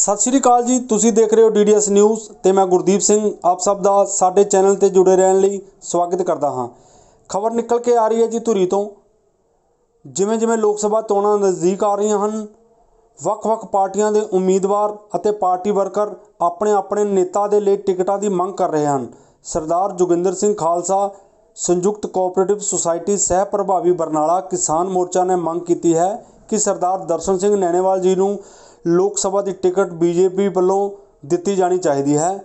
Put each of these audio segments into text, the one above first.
ਸਤਿ ਸ਼੍ਰੀ ਅਕਾਲ ਜੀ, ਤੁਸੀਂ ਦੇਖ ਰਹੇ ਹੋ ਡੀਡੀਐਸ ਨਿਊਜ਼ ਤੇ ਮੈਂ ਗੁਰਦੀਪ ਸਿੰਘ, ਆਪ ਸਭ ਦਾ ਸਾਡੇ ਚੈਨਲ ਤੇ ਜੁੜੇ ਰਹਿਣ ਲਈ ਸਵਾਗਤ ਕਰਦਾ ਹਾਂ। ਖਬਰ ਨਿਕਲ ਕੇ ਆ ਰਹੀ ਹੈ ਜੀ ਧੁਰੀ ਤੋਂ। ਜਿਵੇਂ ਜਿਵੇਂ ਲੋਕ ਸਭਾ ਚੋਣਾਂ ਨਜ਼ਦੀਕ ਆ ਰਹੀਆਂ ਹਨ, ਵੱਖ-ਵੱਖ ਪਾਰਟੀਆਂ ਦੇ ਉਮੀਦਵਾਰ ਅਤੇ ਪਾਰਟੀ ਵਰਕਰ ਆਪਣੇ ਆਪਣੇ ਨੇਤਾ ਦੇ ਲਈ ਟਿਕਟਾਂ ਦੀ ਮੰਗ ਕਰ ਰਹੇ ਹਨ। ਸਰਦਾਰ ਜੋਗਿੰਦਰ ਸਿੰਘ ਖਾਲਸਾ, ਸੰਯੁਕਤ ਕੋਆਪਰੇਟਿਵ ਸੁਸਾਇਟੀ ਸਹਿ ਪ੍ਰਭਾਵੀ ਬਰਨਾਲਾ ਕਿਸਾਨ ਮੋਰਚਾ ਨੇ ਮੰਗ ਕੀਤੀ ਹੈ ਕਿ ਸਰਦਾਰ ਦਰਸ਼ਨ ਸਿੰਘ ਨੈਣੇਵਾਲ ਜੀ ਨੂੰ ਲੋਕ ਸਭਾ ਦੀ ਟਿਕਟ ਬੀਜੇਪੀ ਵੱਲੋਂ ਦਿੱਤੀ ਜਾਣੀ ਚਾਹੀਦੀ ਹੈ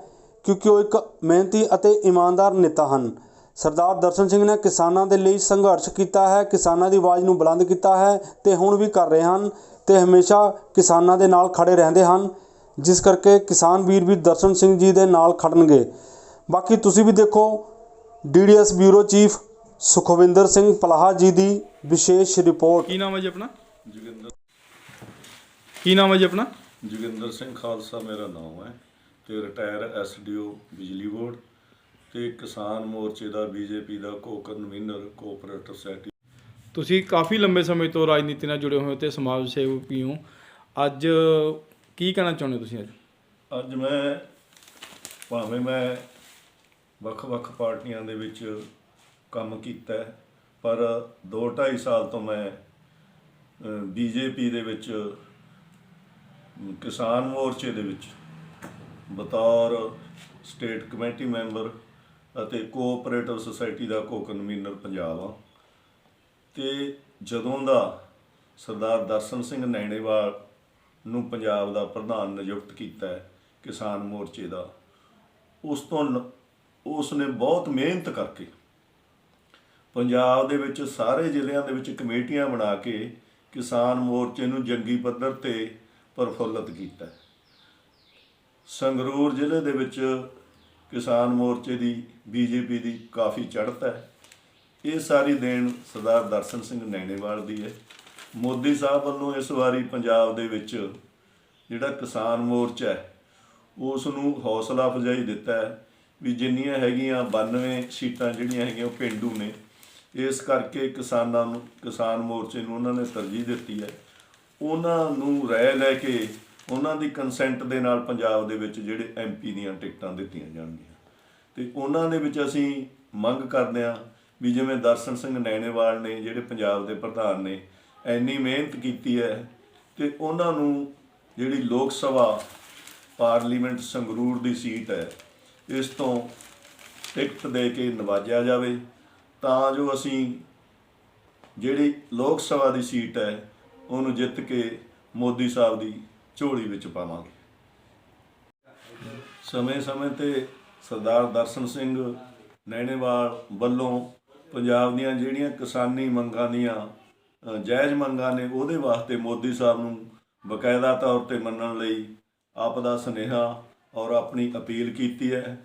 ਕਿਉਂਕਿ ਉਹ ਇੱਕ ਮਿਹਨਤੀ ਅਤੇ ਇਮਾਨਦਾਰ ਨੇਤਾ ਹਨ। ਸਰਦਾਰ ਦਰਸ਼ਨ ਸਿੰਘ ਨੇ ਕਿਸਾਨਾਂ ਦੇ ਲਈ ਸੰਘਰਸ਼ ਕੀਤਾ ਹੈ ਕਿਸਾਨਾਂ ਦੀ ਆਵਾਜ਼ ਨੂੰ ਬੁਲੰਦ ਕੀਤਾ ਹੈ ਤੇ ਹੁਣ ਵੀ ਕਰ ਰਹੇ ਹਨ ਤੇ ਹਮੇਸ਼ਾ ਕਿਸਾਨਾਂ ਦੇ ਨਾਲ ਖੜੇ ਰਹਿੰਦੇ ਹਨ ਜਿਸ ਕਰਕੇ ਕਿਸਾਨ ਵੀਰ ਵੀ ਦਰਸ਼ਨ ਸਿੰਘ ਜੀ ਦੇ ਨਾਲ ਖੜਨਗੇ ਬਾਕੀ ਤੁਸੀਂ ਵੀ ਦੇਖੋ DDS bureau chief Sukhwinder Singh Palaha ji ਦੀ ਵਿਸ਼ੇਸ਼ ਰਿਪੋਰਟ। ਕੀ ਨਾਮ ਹੈ ਜੀ ਆਪਣਾ? ਜੋਗਿੰਦਰ ਕੀ ਨਾਮ ਹੈ ਜੀ ਆਪਣਾ? ਜੋਗਿੰਦਰ ਸਿੰਘ ਖਾਲਸਾ ਮੇਰਾ ਨਾਮ ਹੈ ਤੇ ਰਿਟਾਇਰ ਐਸਡੀਓ ਬਿਜਲੀ ਬੋਰਡ ਤੇ ਕਿਸਾਨ ਮੋਰਚੇ ਦਾ ਬੀਜੇਪੀ ਦਾ ਕੋ ਕਨਵੀਨਰ ਕੋਆਪਰੇਟਿਵ ਸੋਸਾਇਟੀ ਤੁਸੀਂ ਕਾਫੀ ਲੰਬੇ ਸਮੇਂ ਤੋਂ ਰਾਜਨੀਤੀ ਨਾਲ ਜੁੜੇ ਹੋਏ ਹੋ ਤੇ ਸਮਾਜ ਸੇਵਕੀ ਹੋ। ਅੱਜ ਕੀ ਕਹਿਣਾ ਚਾਹੁੰਦੇ ਤੁਸੀਂ ਅੱਜ? ਅੱਜ ਮੈਂ ਭਾਵੇਂ ਮੈਂ ਵੱਖ-ਵੱਖ ਪਾਰਟੀਆਂ ਦੇ ਵਿੱਚ ਕੰਮ ਕੀਤਾ ਪਰ 2.5 ਸਾਲ ਤੋਂ ਮੈਂ ਬੀਜੇਪੀ ਦੇ ਵਿੱਚ ਕਿਸਾਨ ਮੋਰਚੇ ਦੇ ਵਿੱਚ ਬਤੌਰ ਸਟੇਟ ਕਮੇਟੀ ਮੈਂਬਰ ਅਤੇ ਕੋਆਪਰੇਟਿਵ ਸੁਸਾਇਟੀ ਦਾ ਕੋ ਕਨਵੀਨਰ ਪੰਜਾਬ ਆ ਤੇ ਜਦੋਂ ਦਾ ਸਰਦਾਰ ਦਰਸ਼ਨ ਸਿੰਘ ਨੈਣੇਵਾਲ ਨੂੰ ਪੰਜਾਬ ਦਾ ਪ੍ਰਧਾਨ ਨਿਯੁਕਤ ਕੀਤਾ ਹੈ ਕਿਸਾਨ ਮੋਰਚੇ ਦਾ, ਉਸ ਤੋਂ ਉਸ ਨੇ ਬਹੁਤ ਮਿਹਨਤ ਕਰਕੇ ਪੰਜਾਬ ਦੇ ਵਿੱਚ ਸਾਰੇ ਜ਼ਿਲ੍ਹਿਆਂ ਦੇ ਵਿੱਚ ਕਮੇਟੀਆਂ ਬਣਾ ਕੇ ਕਿਸਾਨ ਮੋਰਚੇ ਨੂੰ ਜੰਗੀ ਪੱਧਰ ਤੇ ਪ੍ਰਫੁੱਲਤ ਕੀਤਾ। ਸੰਗਰੂਰ ਜ਼ਿਲ੍ਹੇ ਦੇ ਵਿੱਚ ਕਿਸਾਨ ਮੋਰਚੇ ਦੀ ਬੀਜੇਪੀ ਦੀ ਕਾਫੀ ਚੜ੍ਹਤ ਹੈ। ਇਹ ਸਾਰੀ ਦੇਣ ਸਰਦਾਰ ਦਰਸ਼ਨ ਸਿੰਘ ਨੈਣੇਵਾਲ ਦੀ ਹੈ। ਮੋਦੀ ਸਾਹਿਬ ਵੱਲੋਂ ਇਸ ਵਾਰੀ ਪੰਜਾਬ ਦੇ ਵਿੱਚ ਜਿਹੜਾ ਕਿਸਾਨ ਮੋਰਚਾ ਹੈ ਉਸ ਨੂੰ ਹੌਸਲਾ ਅਫਜ਼ਾਈ ਦਿੱਤਾ ਹੈ ਵੀ ਜਿੰਨੀਆਂ ਹੈਗੀਆਂ 92 ਸੀਟਾਂ ਜਿਹੜੀਆਂ ਹੈਗੀਆਂ ਉਹ ਪਿੰਡੂ ਨੇ। ਇਸ ਕਰਕੇ ਕਿਸਾਨਾਂ ਨੂੰ, ਕਿਸਾਨ ਮੋਰਚੇ ਨੂੰ ਉਹਨਾਂ ਨੇ ਤਰਜੀਹ ਦਿੱਤੀ ਹੈ। ਉਹਨਾਂ ਨੂੰ ਰਾਏ ਲੈ ਕੇ ਉਹਨਾਂ ਦੀ ਕੰਸੈਂਟ ਦੇ ਨਾਲ ਪੰਜਾਬ ਦੇ ਵਿੱਚ ਜਿਹੜੇ ਐਮਪੀ ਦੀਆਂ ਟਿਕਟਾਂ ਦਿੱਤੀਆਂ ਜਾਣਗੀਆਂ। ਤੇ ਉਹਨਾਂ ਦੇ ਵਿੱਚ ਅਸੀਂ ਮੰਗ ਕਰਦੇ ਹਾਂ ਵੀ ਜਿਵੇਂ ਦਰਸ਼ਨ ਸਿੰਘ ਨੈਣੇਵਾਲ ਨੇ, ਜਿਹੜੇ ਪੰਜਾਬ ਦੇ ਪ੍ਰਧਾਨ ਨੇ, ਇੰਨੀ ਮਿਹਨਤ ਕੀਤੀ ਹੈ ਤੇ ਉਹਨਾਂ ਨੂੰ ਜਿਹੜੀ ਲੋਕ ਸਭਾ ਪਾਰਲੀਮੈਂਟ ਸੰਗਰੂਰ ਦੀ ਸੀਟ ਹੈ, ਇਸ ਤੋਂ ਟਿਕਟ ਦੇ ਕੇ ਨਵਾਜਿਆ ਜਾਵੇ। ਤਾਂ ਜੋ ਅਸੀਂ ਜਿਹੜੀ ਲੋਕ ਸਭਾ ਦੀ ਸੀਟ ਹੈ ਉਹਨੂੰ ਜਿੱਤ ਕੇ ਮੋਦੀ ਸਾਹਿਬ ਦੀ ਝੋਲੀ ਵਿੱਚ ਪਾਵਾਂਗੇ। ਸਮੇਂ-ਸਮੇਂ ਤੇ ਸਰਦਾਰ ਦਰਸ਼ਨ ਸਿੰਘ ਨੈਣੇਵਾਲ ਵੱਲੋਂ ਪੰਜਾਬ ਦੀਆਂ ਜਿਹੜੀਆਂ ਕਿਸਾਨੀ ਮੰਗਾਂ ਦੀਆਂ ਜਾਇਜ਼ ਮੰਗਾਂ ਨੇ, ਉਹਦੇ ਵਾਸਤੇ ਮੋਦੀ ਸਾਹਿਬ ਨੂੰ ਬਕਾਇਦਾ ਤੌਰ ਤੇ ਮੰਨਣ ਲਈ ਆਪ ਦਾ ਸੁਨੇਹਾ ਔਰ ਆਪਣੀ ਅਪੀਲ ਕੀਤੀ ਹੈ।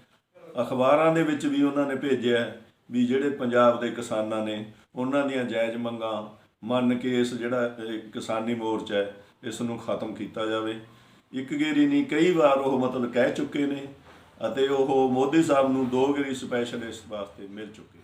ਅਖਬਾਰਾਂ ਦੇ ਵਿੱਚ ਵੀ ਉਹਨਾਂ ਨੇ ਭੇਜਿਆ ਵੀ ਜਿਹੜੇ ਪੰਜਾਬ ਦੇ ਕਿਸਾਨਾਂ ਨੇ, ਉਹਨਾਂ ਦੀਆਂ ਜਾਇਜ਼ ਮੰਗਾਂ ਮੰਨ ਕੇ ਇਸ ਜਿਹੜਾ ਕਿਸਾਨੀ ਮੋਰਚਾ ਹੈ, ਇਸ ਨੂੰ ਖਤਮ ਕੀਤਾ ਜਾਵੇ। ਇੱਕ ਗੇਰੀ ਨਹੀਂ, ਕਈ ਵਾਰ ਉਹ ਮਤਲਬ ਕਹਿ ਚੁੱਕੇ ਨੇ ਅਤੇ ਉਹ ਮੋਦੀ ਸਾਹਿਬ ਨੂੰ ਦੋ ਗੇਰੀ ਸਪੈਸ਼ਲ ਇਸ ਵਾਸਤੇ ਮਿਲ ਚੁੱਕੇ